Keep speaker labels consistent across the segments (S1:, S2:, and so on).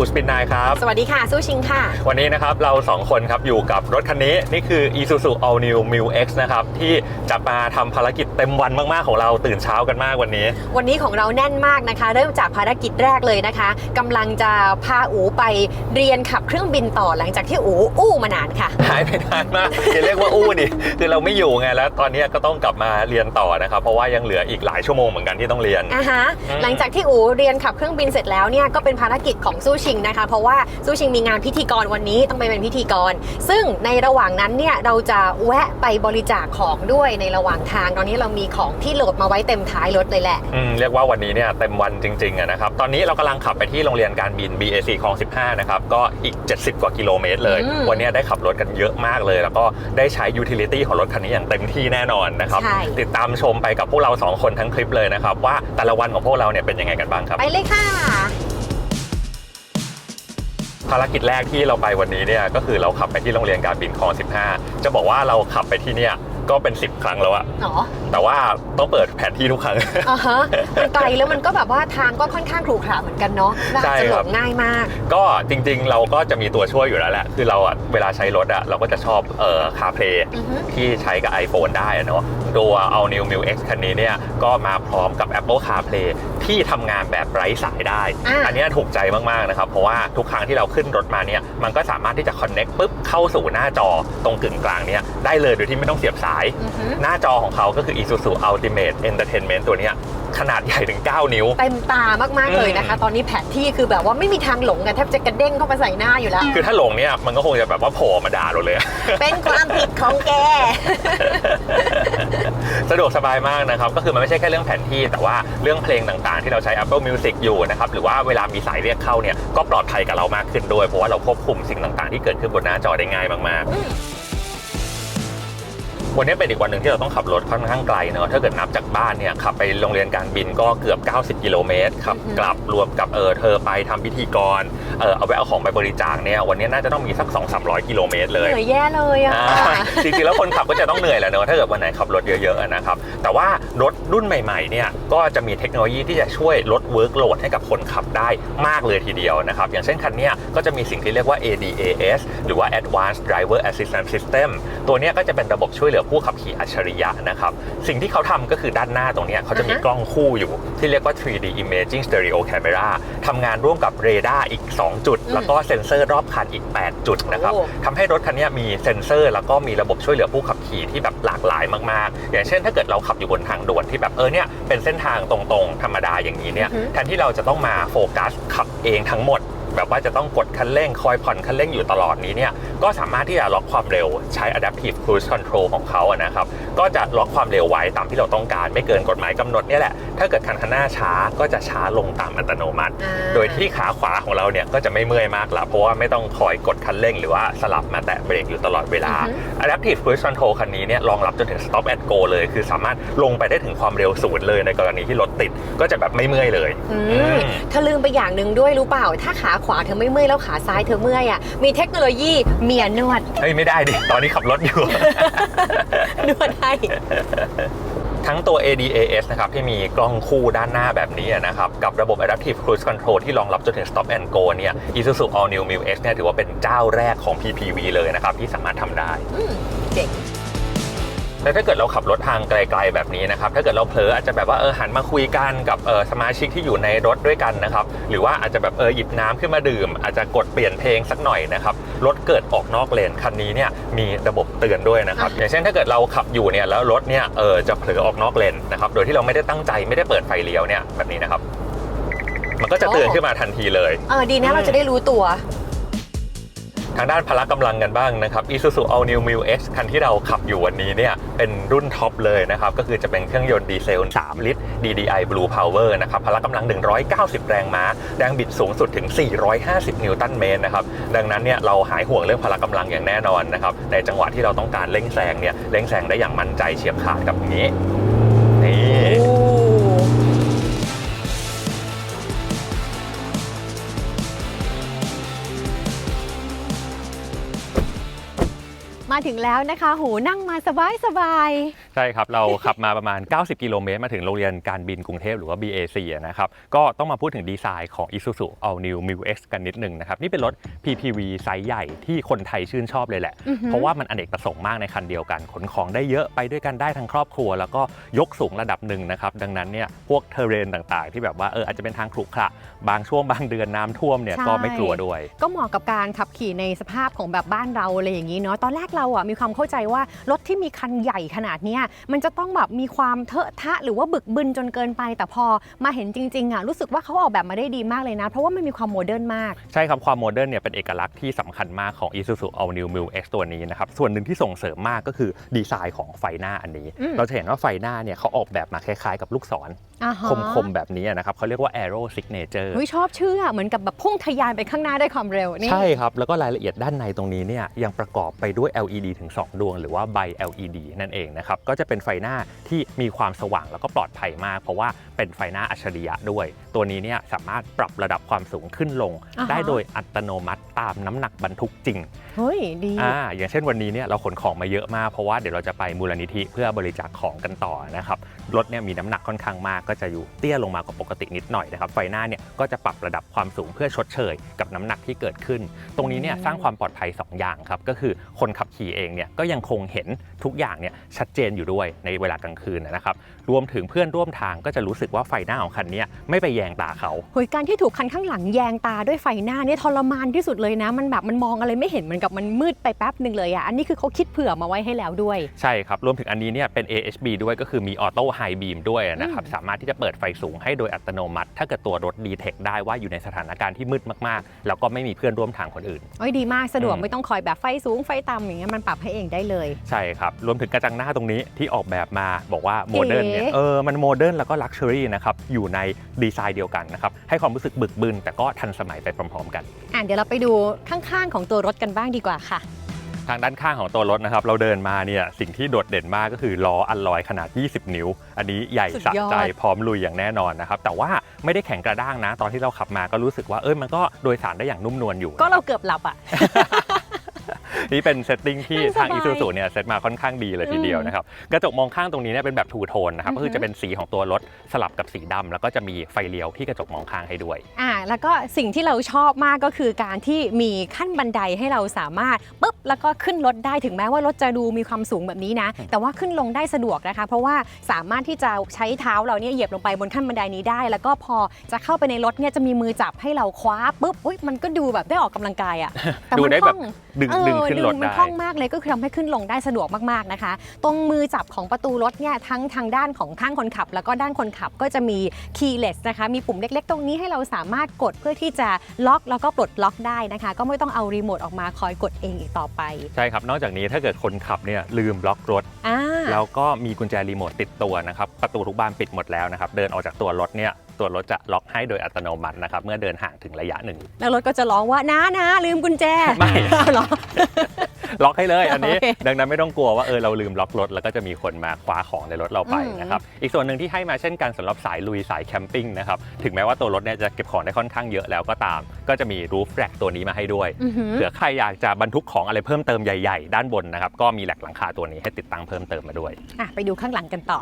S1: ครับอุสปินนายครับ
S2: สวัสดีค่ะสู้ชิงค่ะ
S1: วันนี้นะครับเราสองคนครับอยู่กับรถคันนี้ นี่คือ Isuzu All New m i l X นะครับ ที่จะมาทำภารกิจเต็มวันมาก ๆ ของเราตื่นเช้ากันมากวันนี้
S2: วันนี้ของเราแน่นมากนะคะ เริ่มจากภารกิจแรกเลยนะคะกำลังจะพาอูไปเรียนขับเครื่องบินต่อหลังจากที่อูอู้มานานค่ะ
S1: หายไปนานมากอย่าเรียกว่าอู้ดิคือเราไม่อยู่ไงแล้ว ตอนนี้ก็ต้องกลับมาเรียนต่อนะครับเพราะว่ายังเหลืออีกหลายชั่วโมงเหมือนกันที่ต้องเรียน
S2: อะฮะ
S1: อืม
S2: หลังจากที่อูเรียนขับเครื่องบินเสร็จแล้วเนี่ยก็เป็นภารกิจของสู้ชิงนะคะเพราะว่าสู้ชิงมีงานพิธีกรวันนี้ต้องไปเป็นพิธีกร ซึ่งในระหว่างนั้นเนี่ยเราจะแวะไปบริจาคของด้วยในระหว่างทางตอนนี้เรามีของที่โหลดมาไว้เต็มท้ายรถเลยแหละ
S1: อืมเรียกว่าวันนี้เนี่ยเต็มวันจริงๆอะนะครับ ตอนนี้เรากำลังขับไปที่โรงเรียนการบิน BAC คลอง 15 นะครับ ก็อีก 70 กว่ากิโลเมตรเลย
S2: อืม
S1: วันนี้ได้ขับรถกันเยอะมากเลย แล้วก็ได้ใช้ยูทิลิตี้ของรถคันนี้อย่างเต็มที่แน่นอนนะครับ
S2: ใช่
S1: ติดตามชมไปกับพวกเราสองคนทั้งคลิปเลยนะครับ ว่าแต่ละวันของพวกเราเนี่ยเป็นยังไงกันบ้างครับ
S2: ไปเลยค่ะ
S1: ภารกิจแรกที่เราไปวันนี้เนี่ยก็คือเราขับไปที่โรงเรียนการบินคลอง 15 จะบอกว่าเราขับไปที่เนี่ยก็เป็น 10 ครั้งแล้วอะ
S2: หรอ
S1: แต่ว่าต้องเปิดแผนที่ทุกครั้ง
S2: อ่าฮะมันไกลแล้วมันก็แบบว่าทางก็ค่อนข้างขรุขระเหมือนกันเนาะและ
S1: ใช่
S2: อาจจะห
S1: ค
S2: ล
S1: รับ
S2: งง่ายมาก
S1: ก็จริงๆ เราก็จะมีตัวช่วยอยู่แล้วแหละ คือเราอะเวลาใช้รถอะเราก็จะชอบเอ่อคาเพล
S2: อือฮึ
S1: ที่ใช้กับ iPhone ได้อะเนาะตัว All New m i l X คันนี้เนี่ยก็มาพร้อมกับ Apple CarPlay ที่ทำงานแบบไร้สายได้
S2: อะ
S1: อันเนี้ยถูกใจมากๆนะครับ เพราะว่าทุกครั้งที่เราขึ้นรถมาเนี่ยมันก็สามารถที่จะ Connect ปุ๊บเข้าสู่หน้าจอตรงกึ่งกลางเนี่ยได้เลยโดยที่ไม่ต้องเสียบสาย
S2: อือฮึ
S1: หน้าจอของเขาก็คือ Isuzu Ultimate Entertainment ตัวเนี้ย ขนาดใหญ่ถึง 9 นิ้ว
S2: เต็มตามากๆเลยนะคะ ตอนนี้แผนที่คือแบบว่าไม่มีทางหลงกันแทบจะกระเด้งเข้ามาใส่หน้าอยู่แล้ว
S1: คือถ้าหลงเนี่ยมันก็คงจะแบบว่าโผล่มาด่าเราเลย
S2: เป็นความผิดของแก
S1: สะดวกสบายมากนะครับ ก็คือมันไม่ใช่แค่เรื่องแผนที่ แต่ว่าเรื่องเพลงต่างๆ ที่เราใช้ Apple Music อยู่นะครับ หรือว่าเวลามีสายเรียกเข้าเนี่ยก็ปลอดภัยกับเรามากขึ้นด้วย เพราะว่าเราควบคุมสิ่งต่างๆ ที่เกิดขึ้นบนหน้าจอได้ง่ายมากๆ วันนี้เป็นอีกวันหนึ่งที่เราต้องขับรถค่อนข้างไกลเนอะถ้าเกิดนับจากบ้านเนี่ยขับไปโรงเรียนการบินก็เกือบ 90 กิโลเมตรขับ
S2: อือฮึ
S1: กลับรวมกับเออเธอไปทำพิธีกรเออเอาไว้เอาของไปบริจาคเนี่ยวันนี้น่าจะต้องมีสัก 2-300 กิโลเมตรเลย
S2: เหนื่อยแย่เลยอะ
S1: อ่าจริงๆแล้วคนขับก็จะต้องเหนื่อยแหละเนอะถ้าเกิดวันไหนขับรถเยอะๆอะนะครับแต่ว่ารถรุ่นใหม่ๆเนี่ยก็จะมีเทคโนโลยีที่จะช่วยลดเวิร์กโหลดให้กับคนขับได้มากเลยทีเดียวนะครับอย่างเช่นคันเนี้ยก็จะมีสิ่งที่เรียกว่า ADAS หรือว่า Advanced Driver Assistance System ตัวเนี้ยก็จะเป็นระบบช่วยเหลือผู้ขับขี่อัจฉริยะนะครับสิ่งที่เขาทำก็คือด้านหน้าตรงเนี้ยเขาจะมี
S2: อ่าฮะ
S1: กล้องคู่อยู่ ที่เรียกว่า 3D Imaging Stereo Camera ทำงานร่วมกับเรดาร์อีก 2 จุด แล้วก็เซ็นเซอร์รอบคันอีก 8 จุดนะครับ
S2: โอ้
S1: ทำให้รถคันนี้มีเซ็นเซอร์ แล้วก็มีระบบช่วยเหลือผู้ขับขี่ที่แบบหลากหลายมากๆ อย่างเช่น ถ้าเกิดเราขับอยู่บนทางด่วนที่แบบเออเนี่ยเป็นเส้นทางตรงๆ ธรรมดาอย่างนี้เนี่ย
S2: อือฮึ
S1: แทนที่เราจะต้องมาโฟกัสขับเองทั้งหมดแบบว่าจะต้องกดคันเร่งคอยผ่อนคันเร่งอยู่ตลอดนี้เนี่ย ก็สามารถที่จะล็อกความเร็วใช้ adaptive cruise control ของเขาอะนะครับ ก็จะล็อกความเร็วไว้ตามที่เราต้องการไม่เกินกฎหมายกำหนดเนี่ยแหละ ถ้าเกิดคันข้างหน้าช้าก็จะช้าลงตามอัตโนมัติ
S2: อ่า
S1: โดยที่ขาขวาของเราเนี่ยก็จะไม่เมื่อยมากละเพราะว่าไม่ต้องคอยกดคันเร่งหรือว่าสลับมาแตะเบรกอยู่ตลอดเวลา
S2: อือฮึ
S1: Adaptive Cruise Control คันนี้เนี่ยรองรับจนถึง Stop and Go เลย คือสามารถลงไปได้ถึงความเร็วศูนย์เลยในกรณีที่รถติดก็จะแบบไม่เมื่อยเลย
S2: อื
S1: อื
S2: ม
S1: ม
S2: เธอลืมไปอย่างหนึ่งด้วยรู้เปล่า ถ้าขาขวาเธอไม่เมื่อยแล้วขาซ้ายเธอเมื่อยอะมีเทคโนโลยีเมียนวด
S1: เฮ้ยไม่ได้ดิ ตอนนี้ขับรถอยู่
S2: นวดให้
S1: ทั้งตัว ADAS นะครับที่มีกล้องคู่ด้านหน้าแบบนี้นะครับ กับระบบ Adaptive Cruise Control ที่รองรับจนถึง Stop and Go เนี่ย Isuzu All New m i l X เนี่ยถือว่าเป็นเจ้าแรกของ PPV เลยนะครับ ที่สามารถทำได้
S2: อืมเจ๋ง
S1: แล้วถ้าเกิดเราขับรถทางไกลๆแบบนี้นะครับ ถ้าเกิดเราเผลออาจจะแบบว่าเออหันมาคุยกันกับเออสมาชิกที่อยู่ในรถด้วยกันนะครับ หรือว่าอาจจะแบบเออหยิบน้ำขึ้นมาดื่ม อาจจะกดเปลี่ยนเพลงสักหน่อยนะครับ รถเกิดออกนอกเลนคันนี้เนี่ยมีระบบเตือนด้วยนะครับ
S2: อะ
S1: อย่างเช่นถ้าเกิดเราขับอยู่เนี่ยแล้วรถเนี่ยเออจะเผลอออกนอกเลนนะครับ โดยที่เราไม่ได้ตั้งใจไม่ได้เปิดไฟเลี้ยวเนี่ยแบบนี้นะครับ มันก็จะเตือนขึ้นมาทันทีเลย
S2: เออดีนะเราจะได้รู้ตัว
S1: ทางด้านพละกำลังกันบ้างนะครับ Isuzu All New m i l X คันที่เราขับอยู่วันนี้เนี่ยเป็นรุ่นท็อปเลยนะครับ ก็คือจะเป็นเครื่องยนต์ดีเซล 3 ลิตร DDI Blue Power นะครับพละกำลัง 190 แรงม้า แรงบิดสูงสุดถึง 450 นิวตันเมตรนะครับ ดังนั้นเนี่ยเราหายห่วงเรื่องพละกำลังอย่างแน่นอนนะครับในจังหวะที่เราต้องการเร่งแซงเนี่ยเร่งแซงได้อย่างมั่นใจเฉียบขาดกับนี้
S2: มมาถึงแล้วนะคะโหนั่งมาสบายสบาย
S1: ใช่ครับ เราขับมาประมาณ 90 กิโลเมตร มาถึงโรงเรียนการบินกรุงเทพหรือว่า BAC อะนะครับ ก็ต้องมาพูดถึงดีไซน์ของ Isuzu All New m u X กันนิดหนึ่งนะครับ นี่เป็นรถ PPV ไซส์ใหญ่ที่คนไทยชื่นชอบเลยแหละ
S2: อือหือ
S1: เพราะว่ามันอเนกประสงค์มากในคันเดียวกันขนของได้เยอะไปด้วยกันได้ทั้งครอบครัว แล้วก็ยกสูงระดับหนึ่งนะครับดังนั้นเนี่ยพวกเทเรนต่างๆ ที่แบบว่าเอออาจจะเป็นทางขรุขระบางช่วงบางเดือนน้ำท่วมเนี่ยก็ไม่กลัวด้วย
S2: ก็เหมาะกับการขับขี่ในสภาพของแบบบ้านเราอะไรอย่างนี้เนาะตอนแรกเราอะมีความเข้าใจว่ารถที่มีคันใหญ่ขนาดเนี้ยมันจะต้องแบบมีความเทอะทะหรือว่าบึกบึนจนเกินไป แต่พอมาเห็นจริงๆอะรู้สึกว่าเขาออกแบบมาได้ดีมากเลยนะ เพราะว่ามันมีความโมเดิร์นมาก
S1: ใช่ครับ ความโมเดิร์นเนี่ยเป็นเอกลักษณ์ที่สำคัญมากของ Isuzu All New m u X ตัวนี้นะครับ ส่วนหนึ่งที่ส่งเสริมมากก็คือดีไซน์ของไฟหน้าอันนี้
S2: อืม
S1: เราจะเห็นว่าไฟหน้าเนี่ยเขาออกแบบมาคล้ายๆ กับลูกศร
S2: อ่าฮะ
S1: คมๆแบบนี้นะครับเขาเรียกว่า Aero Signature
S2: เฮ้ยชอบชื่ออะเหมือนกับแบบพุ่งทะยานไปข้างหน้าได้ความเร็วนี่
S1: ใช่ครับ แล้วก็รายละเอียดด้านในตรงนี้เนี่ยยังประกอบไปด้วย LED ถึง 2 ดวง หรือว่า Bi LED นั่นเองนะครับ ก็จะเป็นไฟหน้าที่มีความสว่างแล้วก็ปลอดภัยมาก เพราะว่าเป็นไฟหน้าอัจฉริยะด้วย ตัวนี้เนี่ยสามารถปรับระดับความสูงขึ้นลง
S2: อ่าฮะ
S1: ได้โดยอัตโนมัติตามน้ำหนักบรรทุกจริง
S2: เฮ้ยดี
S1: อ่าอย่างเช่นวันนี้เนี่ยเราขนของมาเยอะมากเพราะว่าเดี๋ยวเราจะไปมูลนิธิเพื่อบริจาคของกันต่อนะครับรถเนี่ยมีน้ำหนักค่อนข้างมากก็จะอยู่เตี้ยลงมากว่าปกตินิดหน่อยนะครับไฟหน้าเนี่ยก็จะปรับระดับความสูงเพื่อชดเชย กับน้ำหนักที่เกิดขึ้น ตรงนี้เนี่ยสร้างความปลอดภัย 2 อย่างครับก็คือคนขับขี่เองเนี่ยก็ยังคงเห็นทุกอย่างเนี่ยชัดเจนอยู่ด้วยในเวลากลางคืนนะครับ รวมถึงเพื่อนร่วมทางก็จะรู้สึกว่าไฟหน้าของคันเนี้ยไม่ไปแยงตาเขา
S2: โหยการที่ถูกคันข้างหลังแยงตาด้วยไฟหน้าเนี่ยทรมานที่สุดเลยนะ มันแบบมันมองอะไรไม่เห็นเหมือนกับมันมืดไปแป๊บหนึ่งเลยอะอันนี้คือเขาคิดเผื่อมาไว้ให้แล้วด้วย
S1: ใช่ครับ รวมถึงอันนี้เนี่ยเป็น AHB ด้วยก็คือมีออโต้ไฮบีมด้วยนะครับสามารถที่จะเปิดไฟสูงให้โดยอัตโนมัติ ถ้าเกิดตัวรถดีเทคได้ว่าอยู่ในสถานการณ์ที่มืดมากๆ แล้วก็ไม่มีเพื่อนร่วมทางคนอื่น
S2: โอ้ยดีมากสะดวก
S1: อืม
S2: ไม่ต้องคอยแบบไฟสูงไฟต่ำอย่างเงี้ยมันปรับให้เองได้เลย
S1: ใช่ครับรวมถึงกระจังหน้าตรงนี้ที่ออกแบบมาบอกว่าโมเดิร์นเนี่ย
S2: เก๋
S1: เออมันโมเดิร์นแล้วก็ลักชัวรี่นะครับอยู่ในดีไซน์เดียวกันนะครับให้ความรู้สึกบึกบึนแต่ก็ทันสมัยไปพร้อมๆกัน
S2: อะเดี๋ยวเราไปดูข้างๆของตัวรถกันบ้างดีกว่าค่ะ
S1: ทางด้านข้างของตัวรถนะครับ เราเดินมาเนี่ยสิ่งที่โดดเด่นมากก็คือล้ออัลลอยขนาด 20 นิ้ว อันนี้ใหญ่
S2: สุด
S1: สะ
S2: ยอด
S1: ใจพร้อมลุยอย่างแน่นอนนะครับ แต่ว่าไม่ได้แข็งกระด้างนะ ตอนที่เราขับมาก็รู้สึกว่าเออมันก็โดยสารได้อย่างนุ่มนวลอยู่
S2: ก็เราเกือบหลับอะ
S1: นี่เป็นเซตติ้งที่
S2: นั่งสบาย
S1: ทางอีซูซูเนี่ยเซตมาค่อนข้างดีเลยทีเดียวนะครับกระจกมองข้างตรงนี้เนี่ยเป็นแบบทูโทนนะครับ
S2: อือฮึ
S1: ก็คือจะเป็นสีของตัวรถสลับกับสีดำแล้วก็จะมีไฟเลี้ยวที่กระจกมองข้างให้ด้วย
S2: อ่าแล้วก็สิ่งที่เราชอบมากก็คือการที่มีขั้นบันไดให้เราสามารถปุ๊บแล้วก็ขึ้นรถได้ถึงแม้ว่ารถจะดูมีความสูงแบบนี้นะ แต่ว่าขึ้นลงได้สะดวกนะคะ เพราะว่าสามารถที่จะใช้เท้าเราเนี่ยเหยียบลงไปบนขั้นบันไดนี้ได้ แล้วก็พอจะเข้าไปในรถเนี่ยจะมีมือจับให้เราคว้าปุ๊บอุ๊ยมันก็ดูแบบได้ออกกำลังกายอะ่ะแต่
S1: ดู
S2: มัน
S1: ได้
S2: ค
S1: แบ
S2: ล่
S1: บ
S2: อง
S1: ดึง
S2: เออ
S1: ดึงขึ้นรถ
S2: มัน
S1: ได้
S2: คล่องมากเลยก็คือทำให้ขึ้นลงได้สะดวกมากๆนะคะ ตรงมือจับของประตูรถเนี่ยทั้งทางด้านของข้างคนขับ แล้วก็ด้านคนขับก็จะมี keyless นะคะมีปุ่มเล็ก ๆ ตรงนี้ให้เราสามารถกดเพื่อที่จะล็อกแล้วก็ปลดล็อกได้นะคะ ก็ไม่ต้องเอารีโมทออกมาคอยกดเองอีกต่อไป
S1: ใช่ครับนอกจากนี้ถ้าเกิดคนขับเนี่ยลืมล็อกรถ
S2: อ่า
S1: แล้วก็มีกุญแจรีโมทติดตัวนะครับประตูทุกบานปิดหมดแล้วนะครับเดินออกจากตัวรถเนี่ย ตัวรถจะล็อกให้โดยอัตโนมัตินะครับเมื่อเดินห่างถึงระยะหนึ่ง
S2: แล้วรถก็จะร้องว่านะนะลืมกุญแจ
S1: ไม่
S2: เอาเหรอ
S1: ล็อกให้เลยอันนี้
S2: โอเค
S1: ดังนั้นไม่ต้องกลัวว่าเออเราลืมล็อกรถแล้วก็จะมีคนมาคว้าของในรถเราไป
S2: อืม
S1: นะครับอีกส่วนหนึ่งที่ให้มาเช่นกันสำหรับสายลุยสายแคมปิ้งนะครับถึงแม้ว่าตัวรถเนี่ยจะเก็บของได้ค่อนข้างเยอะแล้วก็ตาม ก็จะมีรูฟแรกตัวนี้มาให้ด้วย
S2: อือหือ
S1: เผื่อใครอยากจะบรรทุกของอะไรเพิ่มเติมใหญ่ๆ ด้านบนนะครับก็มีแหลกหลังคาตัวนี้ให้ติดตั้งเพิ่มเติมมาด้วย
S2: อะไปดูข้างหลังกันต่อ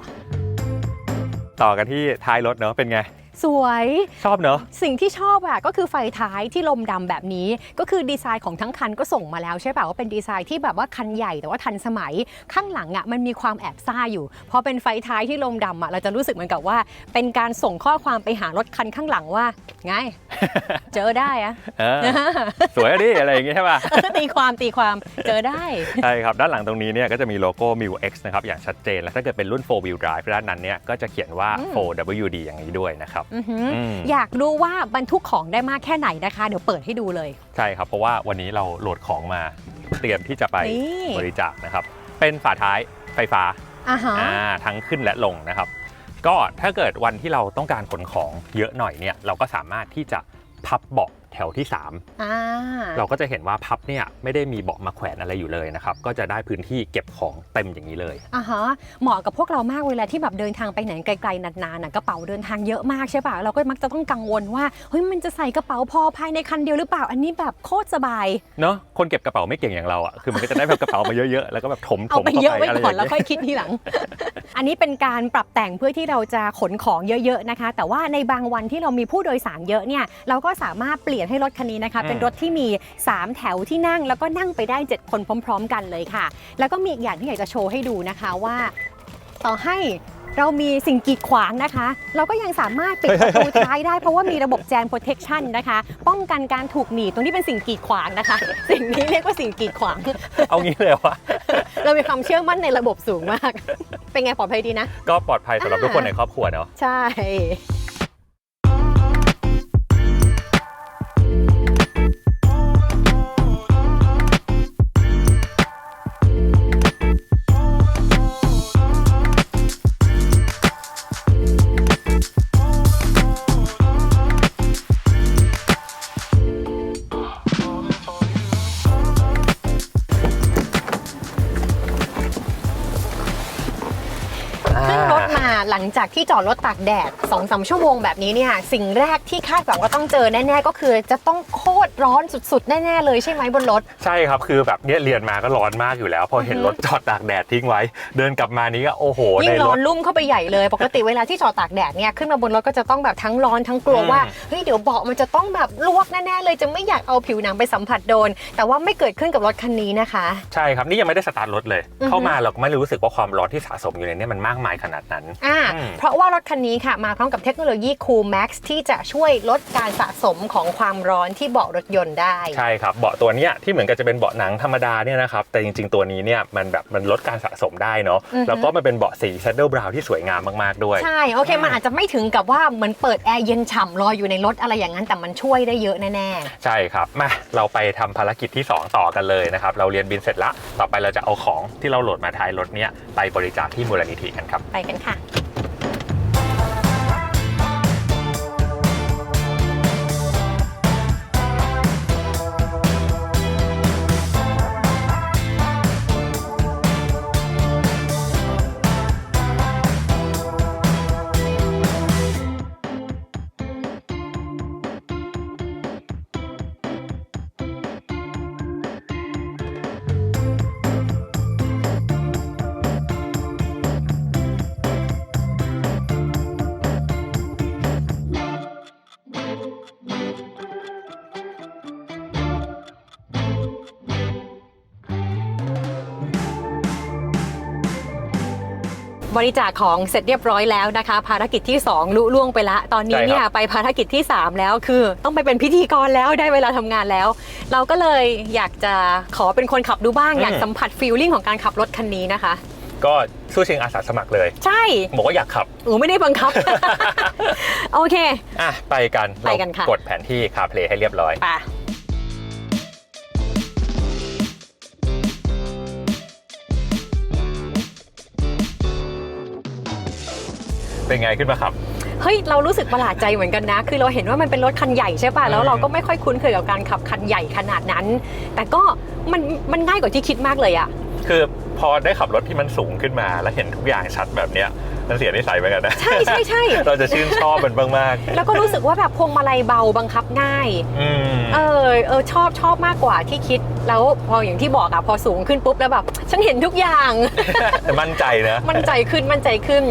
S1: ต่อกันที่ท้ายรถเนอะเป็นไง
S2: สวย
S1: ชอบเนอะ
S2: สิ่งที่ชอบอะก็คือไฟท้ายที่ลมดำแบบนี้ ก็คือดีไซน์ของทั้งคันก็ส่งมาแล้วใช่ป่ะว่าเป็นดีไซน์ที่แบบว่าคันใหญ่แต่ว่าทันสมัยข้างหลังอะมันมีความแอบซ่าอยู่พอเป็นไฟท้ายที่ลมดำอะเราจะรู้สึกเหมือนกับว่า เป็นการส่งข้อความไปหารถคันข้างหลังว่าไง เจอได้อะ
S1: เออ สวยอะดิอะไรอย่างงี้ใช่ป่ะ
S2: ตีความตีความเจอได้
S1: ใช่ครับ ด้านหลังตรงนี้เนี่ยก็จะมีโลโก้ m i u X นะครับ อย่างชัดเจน และถ้าเกิดเป็นรุ่น 4 wheel drive ด้านนั้นเนี่ยก็จะเขียนว่า
S2: อืม
S1: 4WD อย่างนี้ด้วยนะครับ
S2: อือหือ
S1: อืม
S2: อยากรู้ว่าบรรทุกของได้มากแค่ไหนนะคะ เดี๋ยวเปิดให้ดูเลย
S1: ใช่ครับ เพราะว่าวันนี้เราโหลดของมาเตรียมที่จะไป
S2: นี่
S1: บริจาคนะครับ เป็นฝาท้ายไฟฟ้า
S2: อ่าฮะ
S1: อ่าทั้งขึ้นและลงนะครับ ก็ถ้าเกิดวันที่เราต้องการขนของเยอะหน่อยเนี่ย เราก็สามารถที่จะพับเบาะแถถวที่
S2: อ่า
S1: 3เราก็จะเห็นว่าพับเนี่ยไม่ได้มีเบาะมาแขวนอะไรอยู่เลยนะครับ ก็จะได้พื้นที่เก็บของเต็มอย่างนี้เลย
S2: อ่าฮะเหมาะกับพวกเรามากเวลาที่แบบเดินทางไปไหนไกลๆนานๆน่ะกระเป๋าเดินทางเยอะมากใช่ป่ะเราก็มักจะต้องกังวลว่าเฮ้ยมันจะใส่กระเป๋าพอภายในคันเดียวหรือเปล่าอันนี้แบบโคตรสบาย
S1: เนาะคนเก็บกระเป๋าไม่เก่งอย่างเราอะคือมันก็จะได้แบบกระเป๋ามาเยอะๆแล้วก็แบบถมๆ
S2: เอาไป
S1: เข้า
S2: เยอะ
S1: ไป
S2: ไว้
S1: อะไรอ
S2: ก่อน
S1: ย่าง
S2: แล้ว
S1: เงี้ย
S2: ค่อยคิดทีหลัง อันนี้เป็นการปรับแต่งเพื่อที่เราจะขนของเยอะๆนะคะ แต่ว่าในบางวันที่เรามีผู้โดยสารเยอะเนี่ยเราก็สามารถเปลี่ยนให้รถคันนี้นะคะ
S1: อืม
S2: เป็นรถที่มี 3 แถวที่นั่งแล้วก็นั่งไปได้ 7 คนพร้อม ๆ กันเลยค่ะ แล้วก็มีอีกอย่างที่อยากจะโชว์ให้ดูนะคะว่า ต่อให้เรามีสิ่งกีดขวางนะคะ เราก็ยังสามารถปิดประตูท้ายได้เพราะว่ามีระบบแจม protection นะคะ ป้องกันการถูกหนีบตรงที่เป็นสิ่งกีดขวางนะคะ สิ่งนี้เรียกว่าสิ่งกีดขวาง
S1: เอางี้เลยว่า
S2: เรามีความเชื่อมั่นในระบบสูงมาก เป็นไงปลอดภัยดีนะ
S1: ก็ปลอดภัยสำหรับ
S2: อ่า
S1: ทุกคนในครอบครัวเนาะ
S2: ใช่ จากที่จอดรถตากแดด2อสชั่วโมงแบบนี้เนี่ยสิ่งแรกที่คาดหวังว่าต้องเจอแน่ๆ ก็คือจะต้องโคตรร้อนสุดๆ แน่ๆ เลยใช่ไหมบนรถ
S1: ใช่ครับคือแบบเนี้ยเรียนมาก็ร้อนมากอยู่แล้ว พอเห็น
S2: อือฮึ
S1: รถจอดตากแดดทิ้งไว้ เดินกลับมานี้ก็โอ้โห
S2: ยิ่
S1: ใน
S2: ง
S1: ร
S2: ร้อ
S1: ถ
S2: นลุ่มเข้าไปใหญ่เลย ปกติเวลาที่จอดตากแดดเนี่ยขึ้นมาบนรถก็จะต้องแบบทั้งร้อนทั้งกลัว
S1: อืม
S2: ว่าเฮ้ยเดี๋ยวเบาะมันจะต้องแบบลวกแน่ๆเลยจะไม่อยากเอาผิวหนังไปสัมผัสโดน แต่ว่าไม่เกิดขึ้นกับรถคันนี้นะคะ
S1: ใช่ครับ นี่ยังไม่ได้สตาร์ทรถเลย
S2: อือฮึ
S1: เข้ามาเราก็ไม่รู้สึกว่าความร้อนที่สะสมอยู่ในเนี้มันมากมายขนาดนั้น
S2: อ่า
S1: อืม
S2: เพราะว่ารถคันนี้ค่ะมาพร้อมกับเทคโนโลยี Cool Max ที่จะช่วยลดการสะสมของความร้อนที่เบาะรถยนต์ได้
S1: ใช่ครับเบาะตัวเนี้ยที่เหมือนกับจะเป็นเบาะหนังธรรมดาเนี่ยนะครับแต่จริง ๆตัวนี้เนี่ยมันแบบมันลดการสะสมได้เนาะ
S2: อือฮึ
S1: แล้วก็มันเป็นเบาะสี Shadow Brown ที่สวยงามมากๆด้วย
S2: ใช่ โอเค มันอาจจะไม่ถึงกับว่าเหมือนเปิดแอร์เย็นฉ่ำรออยู่ในรถอะไรอย่างนั้น แต่มันช่วยได้เยอะแน่
S1: ใช่ครับ มาเราไปทำภารกิจที่ 2 ต่อกันเลยนะครับ เราเรียนบินเสร็จละต่อไปเราจะเอาของที่เราโหลดมาท้ายรถเนี่ยไปบริจาคที่มูลนิธิกันครับ
S2: ๆไปกันค่ะ บริจาคของเสร็จเรียบร้อยแล้วนะคะ ภารกิจที่ 2 ลุล่วงไปละ ตอนนี้
S1: ใช่ครับ
S2: เนี่ยไปภารกิจที่ 3 แล้วคือ ต้องไปเป็นพิธีกรแล้วได้เวลาทำงานแล้ว เราก็เลยอยากจะขอเป็นคนขับดูบ้าง อยากสัมผัสฟีลลิ่งของการขับรถคันนี้นะคะ
S1: ก็สู้ชิงอาสาสมัครเลย
S2: ใช่
S1: บอกว่าอยากขับ
S2: อูไม่ได้บังคับ โอเค
S1: อะ ไปกัน
S2: ไปกันค่ะ
S1: เรากดแผนที่คาเพลให้เรียบร้อย
S2: ไป
S1: เป็นไงขึ้นมาขับ
S2: เฮ้ยเรารู้สึกประหลาดใจเหมือนกันนะ คือเราเห็นว่ามันเป็นรถคันใหญ่ใช่ป่ะแล้วเราก็ไม่ค่อยคุ้นเคยกับการขับคันใหญ่ขนาดนั้น แต่ก็มันมันง่ายกว่าที่คิดมากเลยอะ
S1: คือพอได้ขับรถที่มันสูงขึ้นมา แล้วเห็นทุกอย่างชัดแบบเนี้ย มันเสียนิสัยไปกันนะ
S2: ใช่ใช่ใช่
S1: เราจะชื่นชอบมันมาก
S2: แล้วก็รู้สึกว่าแบบพวงมาลัยเบาบังคับง่าย
S1: ๆอืม
S2: เออเออชอบชอบมากกว่าที่คิดแล้วพออย่างที่บอกอะพอสูงขึ้นปุ๊บแล้วแบบฉันเห็นทุกอย่าง
S1: แต่มั่นใจนะ
S2: มั่นใจขึ้นมั่นใจขึ้น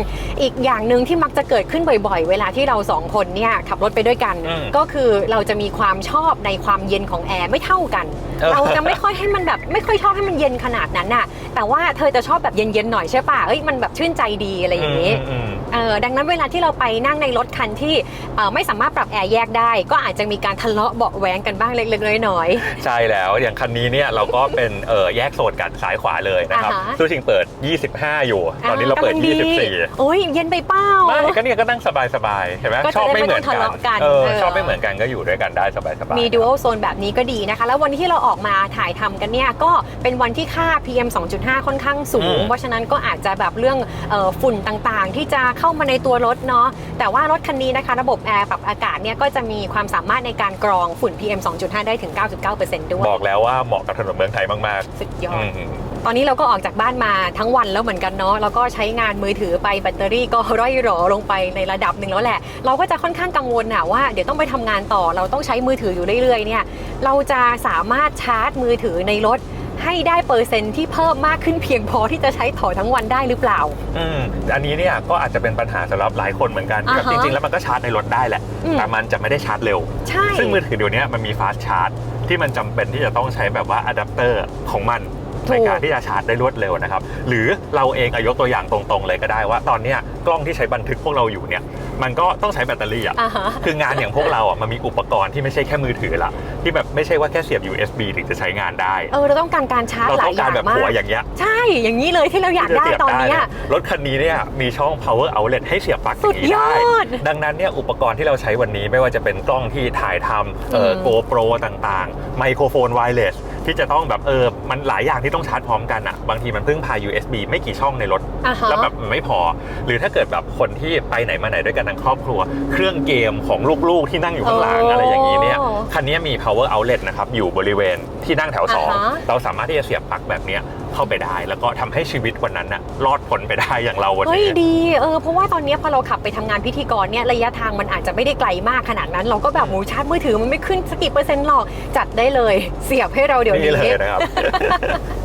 S2: อีกอย่างหนึ่งที่มักจะเกิดขึ้นบ่อย ๆ เวลาที่เราสองคนเนี่ยขับรถไปด้วยกัน
S1: อืม
S2: ก็คือเราจะมีความชอบในความเย็นของแอร์ไม่เท่ากัน
S1: เออ
S2: เราจะไม่ค่อยให้มันแบบไม่ค่อยชอบให้มันเย็นขนาดนั้นน่ะ แต่ว่าเธอจะชอบแบบเย็นๆหน่อยใช่ป่ะเอ้ยมันแบบชื่นใจดีอะไรอย่างนี้
S1: อืม
S2: เออดังนั้นเวลาที่เราไปนั่งในรถคันที่เอ่อไม่สามารถปรับแอร์แยกได้ ก็อาจจะมีการทะเลาะเบาะแว้งกันบ้างเล็กๆน้อย
S1: ใช่แล้วอย่างคันนี้เนี่ยเราก็เป็นเออแยกโซนกันซ้ายขวาเลยนะครับ
S2: อ่าฮะ
S1: ซูชิงเปิด 25 อยู่
S2: ๆ
S1: ตอนนี้เราเปิด
S2: กำลัง
S1: 24
S2: โอ้ยเย็นไปเป้า
S1: ไม่ก็เนี่ยก็นั่งสบายๆเห็นไหม
S2: ก็จะ
S1: ชอบ
S2: ได้
S1: ไม่เหมือน
S2: ไม่ต้องทะ
S1: กัน
S2: เลาะกัน
S1: เออ
S2: เออ
S1: ชอบไม่เหมือนกันก็อยู่ด้วยกันได้สบายๆ
S2: มีดู a l โซนแบบนี้ก็ดีนะคะ แล้ววันที่เราออกมาถ่ายทำกันเนี่ยก็เป็นวันที่ค่า PM 2.5 ค่อนข้างสูง
S1: อืม
S2: เพราะฉะนั้นก็อาจจะแบบเรื่องเอ่อฝุ่นต่ต่างๆ ที่จะเข้ามาในตัวรถเนาะแต่ว่ารถคันนี้นะคะ ระบบแอร์ปรับอากาศเนี่ยก็จะมีความสามารถในการกรองฝุ่น PM 2.5 ได้ถึง 99%ด้วย
S1: บอกแล้วว่าเหมาะกับถนนเมืองไทยมาก
S2: สุดย
S1: ๆ
S2: อ
S1: อื
S2: ด
S1: ม
S2: ตอนนี้เราก็ออกจากบ้านมาทั้งวันแล้วเหมือนกันเนาะแล้วก็ใช้งานมือถือไปแบตเตอรี่ก็ร่อยหรอลงไปในระดับหนึ่งแล้วแหละ เราก็จะค่อนข้างกังวลอะว่าเดี๋ยวต้องไปทำงานต่อเราต้องใช้มือถืออยู่เรื่อยๆเนี่ยเราจะสามารถชาร์จมือถือในรถ ให้ได้เปอร์เซ็นต์ที่เพิ่มมากขึ้นเพียงพอที่จะใช้ต่อทั้งวันได้หรือเปล่า
S1: อืมอันนี้เนี่ยก็อาจจะเป็นปัญหาสำหรับหลายคนเหมือนกันที่แบบ
S2: อ่า
S1: จ
S2: ฮะ
S1: ริงๆ แล้วมันก็ชาร์จในรถได้แหละ
S2: อืม
S1: แต่มันจะไม่ได้ชาร์จเร็ว
S2: ใช่
S1: ซึ่งมือถือเดี๋ยวนี้มันมีฟาสต์ชาร์จที่มันจำเป็นที่จะต้องใช้แบบว่าอะแดปเตอร์ของมัน
S2: ถูก
S1: ในการที่จะชาร์จได้รวดเร็วนะครับ หรือเราเองอะยกตัวอย่างตรงๆเลยก็ได้ว่า ตอนเนี้ยกล้องที่ใช้บันทึกพวกเราอยู่เนี่ยมันก็ต้องใช้แบตเตอรี่อะ
S2: อ่าฮะ
S1: คืองานอย่างพวกเราอะมันมีอุปกรณ์ที่ไม่ใช่แค่มือถือละที่แบบไม่ใช่ว่าแค่เสียบ USB ถึงจะใช้งานได้
S2: เออเราต้องการการชาร์จ
S1: เรา
S2: หลา
S1: ต้
S2: ย
S1: อง
S2: อ
S1: การ
S2: ย่าง
S1: แบบ
S2: มา
S1: หัว
S2: ก
S1: อย่างเงี้ย
S2: ใช่อย่างนี้เลยที่เราอยากได้
S1: ที่จะ
S2: ตอน
S1: เสียบ
S2: เนี้ยะ
S1: รถคันนี้เนี่ยมีช่อง power outlet ให้เสียบปลั๊ก
S2: สุด
S1: อย่างนี้ได้
S2: ยอด
S1: ดังนั้นเนี่ยอุปกรณ์ที่เราใช้วันนี้ไม่ว่าจะเป็นกล้องที่ถ่ายทำเอ่อ
S2: อืม
S1: GoPro ต่างๆ ไมโครโฟนไวเลส ที่จะต้องแบบเออมันหลายอย่างที่ต้องชาร์จพร้อมกันอะบางทีมันเพิ่งพา USB ไม่กี่ช่องในรถ
S2: อ่าฮะ
S1: แล้วแบบมันไม่พอ หรือถ้าเกิดแบบคนที่ไปไหนมาไหนด้วยกันทั้งครอบครัว เครื่องเกมของลูกๆที่นั่งอยู่ข้างหลัง
S2: โอ้
S1: อะไรอย่างนี้เนี่ย คันนี้มี power outlet นะครับ อยู่บริเวณที่นั่งแถวสอง
S2: อ่าฮะ
S1: เราสามารถที่จะเสียบปลั๊กแบบเนี้ย เข้าไปได้ แล้วก็ทำให้ชีวิตวันนั้นน่ะรอดพ้นไปได้อย่างเราวัน
S2: เฮ้ย
S1: นี้
S2: ดีเออเพราะว่าตอนเนี้ยพอเราขับไปทำงานพิธีกรเนี่ยระยะทางมันอาจจะไม่ได้ไกลมากขนาดนั้น เราก็แบบหมูชาร์จมือถือมันไม่ขึ้นสักกี่เปอร์เซ็นต์หรอกจัดได้เลย เสียบให้เราเดี๋ยว
S1: นี่
S2: นี้
S1: เลยนะครับ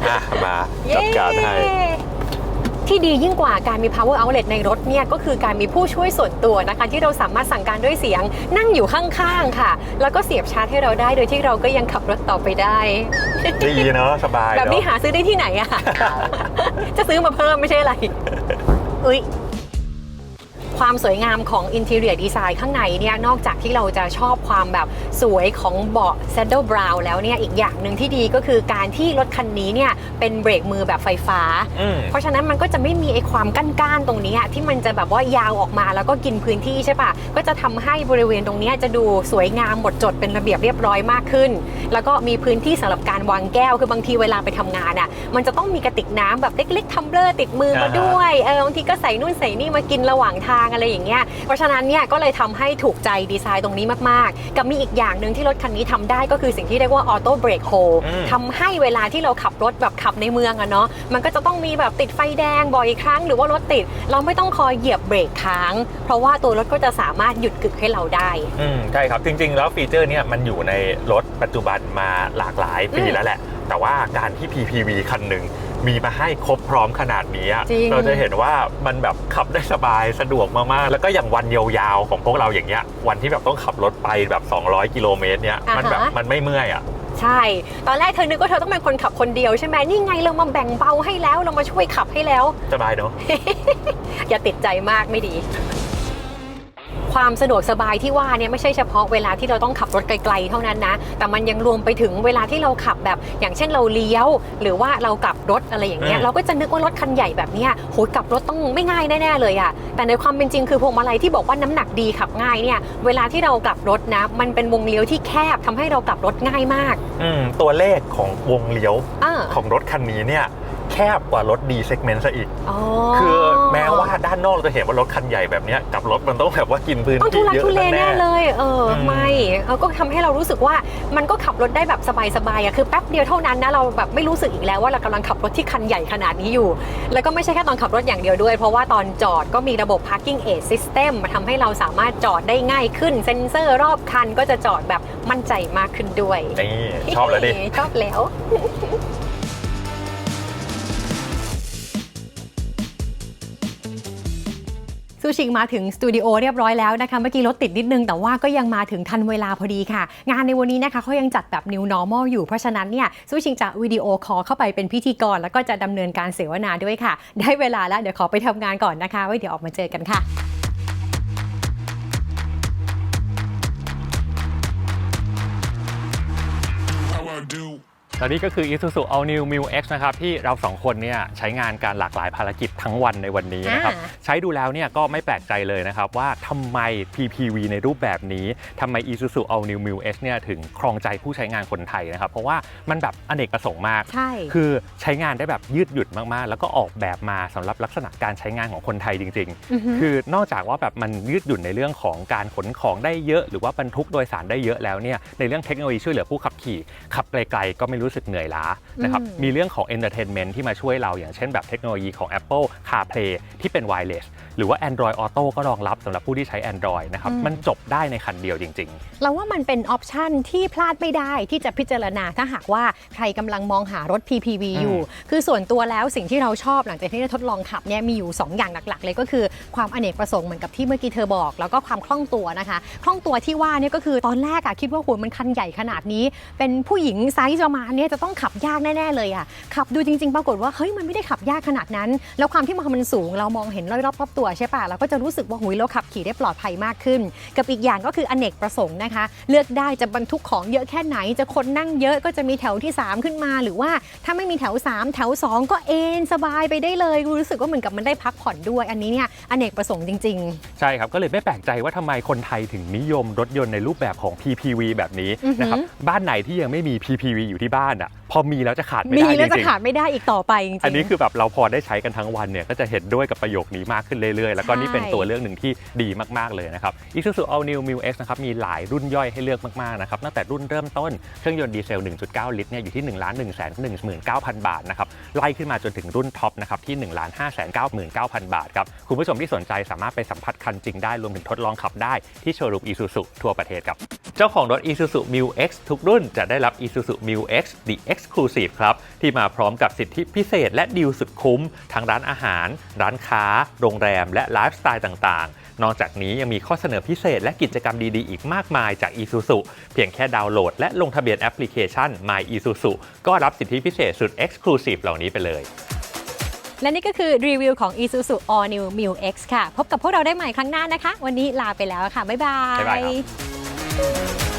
S1: อะมาจัดการให้
S2: เย้ ที่ดียิ่งกว่าการมี power outlet ในรถเนี่ยก็คือการมีผู้ช่วยส่วนตัวนะคะ ที่เราสามารถสั่งการด้วยเสียงนั่งอยู่ข้างๆค่ะ แล้วก็เสียบชาร์จให้เราได้โดยที่เราก็ยังขับรถต่อไปได้
S1: ดีเนาะสบาย
S2: แบบนี้
S1: เนาะ
S2: หาซื้อได้ที่ไหนอะ จะซื้อมาเพิ่มไม่ใช่อะไรอุ้ย ความสวยงามของ Interior Design ข้างในเนี่ยนอกจากที่เราจะชอบความแบบสวยของเบาะ Saddle Brown แล้วเนี่ยอีกอย่างหนึ่งที่ดีก็คือการที่รถคันนี้เนี่ยเป็นเบรกมือแบบไฟฟ้า
S1: อืม
S2: เพราะฉะนั้นมันก็จะไม่มีไอ้ความก้านๆตรงเนี้ยที่มันจะแบบว่ายาวออกมาแล้วก็กินพื้นที่ใช่ปะก็จะทำให้บริเวณตรงเนี้ยจะดูสวยงามหมดจดเป็นระเบียบเรียบร้อยมากขึ้น แล้วก็มีพื้นที่สำหรับการวางแก้วคือบางทีเวลาไปทำงานอะมันจะต้องมีกระติกน้ำแบบเล็กๆทัมเบลอร์ติดมือมา
S1: อ่าฮะ
S2: ด้วยเออบางทีก็ใส่นู่นใส่นี่มากินระหว่างทางอะไรอย่างเงี้ยเพราะฉะนั้นเนี่ยก็เลยทำให้ถูกใจดีไซน์ตรงนี้มากๆ กับมีอีกอย่างหนึ่งที่รถคันนี้ทำได้ก็คือสิ่งที่เรียกว่าออโต้เบรกโฮ
S1: อืม
S2: ทำให้เวลาที่เราขับรถแบบขับในเมืองอะเนาะมันก็จะต้องมีแบบติดไฟแดงบ่อยครั้งหรือว่ารถติด เราไม่ต้องคอยเหยียบเบรกค้าง เพราะว่าตัวรถก็จะสามารถหยุดกึกให้เราได้
S1: อืมใช่ครับจริง ๆ แล้วฟีเจอร์เนี่ยมันอยู่ในรถปัจจุบันมาหลากหลายปี
S2: อืม
S1: แล้วแหละ แต่ว่าการที่ PPV คันหนึ่งมีมาให้ครบพร้อมขนาดนี้อะ
S2: จริง
S1: เราจะเห็นว่ามันแบบขับได้สบายสะดวกมากๆ แล้วก็อย่างวันยาวๆของพวกเราอย่างเงี้ย วันที่แบบต้องขับรถไปแบบ 200 กิโลเมตรเนี่ยมันแบบมันไม่เมื่อยอะ
S2: ใช่ ตอนแรกเธอนึกว่าเธอต้องเป็นคนขับคนเดียวใช่ไหมนี่ไงเรามาแบ่งเบาให้แล้วเรามาช่วยขับให้แล้ว
S1: สบายเนาะ
S2: อย่าติดใจมากไม่ดี ความสะดวกสบายที่ว่าเนี่ยไม่ใช่เฉพาะเวลาที่เราต้องขับรถไกลๆเท่านั้นนะ แต่มันยังรวมไปถึงเวลาที่เราขับแบบ อย่างเช่นเราเลี้ยว หรือว่าเรากลับรถอะไรอย่างเงี้ย
S1: อืม
S2: เราก็จะนึกว่ารถคันใหญ่แบบเนี้ยโหยกลับรถต้องไม่ง่ายแน่ๆเลยอะแต่ในความเป็นจริงคือพวงมาลัยที่บอกว่าน้ำหนักดีขับง่ายเนี่ยเวลาที่เรากลับรถนะ มันเป็นวงเลี้ยวที่แคบทำให้เรากลับรถง่ายมาก
S1: อืมตัวเลขของวงเลี้ยว
S2: อ่า
S1: ของรถคันนี้เนี่ยแคบกว่ารถ D segment ซะอีก
S2: อ๋อ
S1: คือแม้ว่า ด้านนอกเราจะเห็นว่ารถคันใหญ่แบบเนี้ยกับรถมันต้องแบบว่ากินพื้น
S2: ต้องทุ
S1: ที่
S2: ลัก
S1: เยอะ
S2: ทุเล
S1: แน่
S2: แน่เลยเอออ
S1: ม
S2: ไม่เออก็ทำให้เรารู้สึกว่ามันก็ขับรถได้แบบสบายๆอะคือแป๊บเดียวเท่านั้นนะเราแบบไม่รู้สึกอีกแล้วว่าเรากำลังขับรถที่คันใหญ่ขนาดนี้อยู่ แล้วก็ไม่ใช่แค่ตอนขับรถอย่างเดียวด้วย เพราะว่าตอนจอดก็มีระบบ parking aid system มาทำให้เราสามารถจอดได้ง่ายขึ้น เซ็นเซอร์รอบคันก็จะจอดแบบมั่นใจมากขึ้นด้วย
S1: นี่ชอบแล้วดิ
S2: ชอบแล้ว ซูชิงมาถึงสตูดิโอเรียบร้อยแล้วนะคะ เมื่อกี้รถติดนิดนึง แต่ว่าก็ยังมาถึงทันเวลาพอดีค่ะ งานในวันนี้นะคะเขายังจัดแบบ New Normal อยู่ เพราะฉะนั้นเนี่ยซูชิงจะวิดีโอคอลเข้าไปเป็นพิธีกร แล้วก็จะดำเนินการเสวนาด้วยค่ะ ได้เวลาแล้วเดี๋ยวขอไปทำงานก่อนนะคะ ไว้เดี๋ยวออกมาเจอกันค่ะ
S1: แล้วนี่ก็คือ Isuzu All New m i l X นะครับที่เราสองคนเนี่ยใช้งานการหลากหลายภารกิจทั้งวันในวันนี้นะครับ
S2: อ่า
S1: ใช้ดูแล้วเนี่ยก็ไม่แปลกใจเลยนะครับว่าทำไม PPV ในรูปแบบนี้ทำไม Isuzu All New m i l X เนี่ยถึงครองใจผู้ใช้งานคนไทยนะครับเพราะว่ามันแบบอเนกประสงค์มาก
S2: ใช่
S1: คือใช้งานได้แบบยืดหยุ่นมากๆ แล้วก็ออกแบบมาสำหรับลักษณะการใช้งานของคนไทยจริง
S2: อือฮึ
S1: ๆคือนอกจากว่าแบบมันยืดหยุ่นในเรื่องของการขนของได้เยอะ หรือว่าบรรทุกโดยสารได้เยอะแล้วเนี่ยในเรื่องเทคโนโลยีช่วยเหลือผู้ขับขี่ขับไกลๆก็ไม่รู้สึกเหนื่อยล้านะครับ
S2: อืม
S1: มีเรื่องของ Entertainment ที่มาช่วยเราอย่างเช่นแบบเทคโนโลยีของ Apple CarPlay ที่เป็น Wireless หรือว่า Android Auto ก็รองรับสำหรับผู้ที่ใช้ Android นะครับมันจบได้ในคันเดียวจริง ๆ
S2: เราว่ามันเป็นออปชันที่พลาดไม่ได้ที่จะพิจารณาถ้าหากว่าใครกำลังมองหารถ PPV อยู่ คือส่วนตัวแล้วสิ่งที่เราชอบหลังจากที่ได้ทดลองขับเนี่ยมีอยู่ 2 อย่างหลักๆ เลยก็คือความอเนกประสงค์เหมือนกับที่เมื่อกี้เธอบอก แล้วก็ความคล่องตัวนะคะคล่องตัวที่ว่าเนี่ยก็คือตอนแรกอะคิดว่าโหมันคันใหญ่ขนาดนี้ เป็นผู้หญิงไซส์ประมาณเนี้จะต้องขับยากแน่ๆเลยอะขับดูจริง ๆ ปรากฏว่าเฮ้ยมันไม่ได้ขับยากขนาดนั้น แล้วความที่มันสูงเรามองเห็นรอบๆตัวใช่ปะเราก็จะรู้สึกว่าหุยเราขับขี่ได้ปลอดภัยมากขึ้น กับอีกอย่างก็คืออเนกประสงค์นะคะ เลือกได้จะบรรทุกของเยอะแค่ไหน จะคนนั่งเยอะก็จะมีแถวที่ 3 ขึ้นมา หรือว่าถ้าไม่มีแถว 3 แถว 2 ก็เอนสบายไปได้เลยรู้สึกว่าเหมือนกับมันได้พักผ่อนด้วย อันนี้เนี่ยอเนกประสงค์จริง
S1: ใช่ครับก็เลยไม่แปลกใจว่าทำไมคนไทยถึงนิยมรถยนต์ในรูปแบบของ PPV แบบนี้
S2: อือหือ
S1: นะครับบ้านไหนที่ยังไม่มี PPV อยู่ที่บ้านอะ พอมีแล้วจะขาด
S2: ๆ
S1: ไม่
S2: มี
S1: ได้จ
S2: แล้วจะ
S1: ริง
S2: ขาดไม่ได้อีกต่อไปจริง
S1: ๆอันนี้คือแบบเราพอได้ใช้กันทั้งวันเนี่ยก็จะเห็นด้วยกับประโยคนี้มากขึ้นเรื่อยๆ แล้วก็นี่เป็น
S2: ใช่
S1: ตัวเลือกหนึ่งที่ดีมากๆเลยนะครับ Isuzu All New m i l X นะครับมีหลายรุ่นย่อยให้เลือกมากๆนะครับตั้งแต่รุ่นเริ่มต้นเครื่องยนต์ดีเซล 1.9 ลิตรเนี่ยอยู่ที่ 1 1 1 1 9 0 0 0 บาทนะครับไล่ขึ้นมาจนถึงรุ่นท็อปนะครับที่ 1 5 9 9 0 0 0 บาทครับคุณผู้ชมที่สนใจสามารถไปสัมผัสคันจริงได้รวมถึงทดลองขับได้ที่โชว์รูม Isuzu ทั่วประเทศครับ เจ้าของรถ Isuzu m i l X ทุกรุ่นจะได้รับ Isuzu m i l X The Exclusive ครับ ที่มาพร้อมกับสิทธิพิเศษและดีลสุดคุ้ม ทั้งร้านอาหาร ร้านค้า โรงแรม และไลฟ์สไตล์ต่างๆ นอกจากนี้ยังมีข้อเสนอพิเศษและกิจกรรมดีๆ อีกมากมายจาก Isuzu เพียงแค่ดาวน์โหลด และลงทะเบียนแอปพลิเคชัน My Isuzu ก็รับสิทธิพิเศษสุด Exclusive เหล่านี้ไปเลย
S2: และนี่ก็คือรีวิวของ Isuzu All New m i l X ค่ะ พบกับพวกเราได้ใหม่ครั้งหน้านะคะ วันนี้ลาไปแล้วค่ะ บ๊ายบา
S1: บ๊ายบาย
S2: ย
S1: ครับ